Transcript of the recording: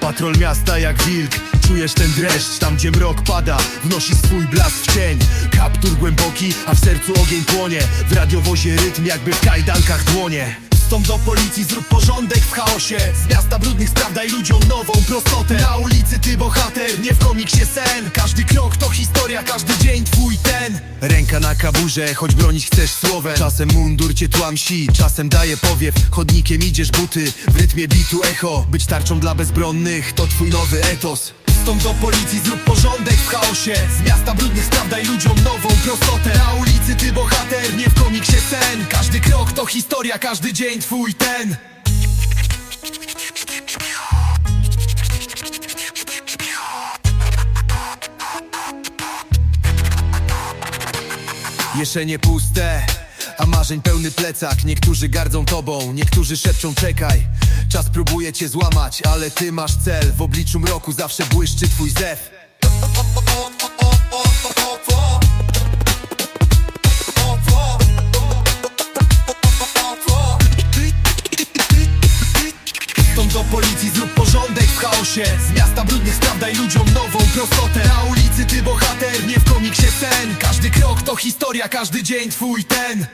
Patrol miasta jak wilk Czujesz ten dreszcz, tam gdzie mrok pada Wnosi swój blask w cień. Kaptur głęboki, a w sercu ogień płonie W radiowozie rytm jakby w kajdankach dłonie. Stąd do policji zrób porządek w chaosie. Z miasta brudnych spraw daj ludziom nową prostotę. Na ulicy ty bohater, nie w komiksie sen. Każdy krok to historia, każdy dzień ten Ręka na kaburze, choć bronić chcesz słowem. Czasem mundur cię tłamsi, czasem daje powiew. Chodnikiem idziesz buty, w rytmie bitu echo. Być tarczą dla bezbronnych to twój nowy etos. Stąd do policji zrób porządek w chaosie. Z miasta brudnych spraw daj ludziom nową prostotę. Na ulicy ty bohater, nie w komiksie sen. Każdy krok to historia, każdy dzień twój ten Jeszenie puste, a marzeń pełny plecak. Niektórzy gardzą tobą, niektórzy szepczą czekaj. Czas próbuje cię złamać, ale ty masz cel. W obliczu mroku zawsze błyszczy twój zew. Stąd do policji zrób porządek w chaosie. Z miasta brudnych spraw daj ludziom nową prostotę. Na ulicy ty bohater, historia, każdy dzień twój ten.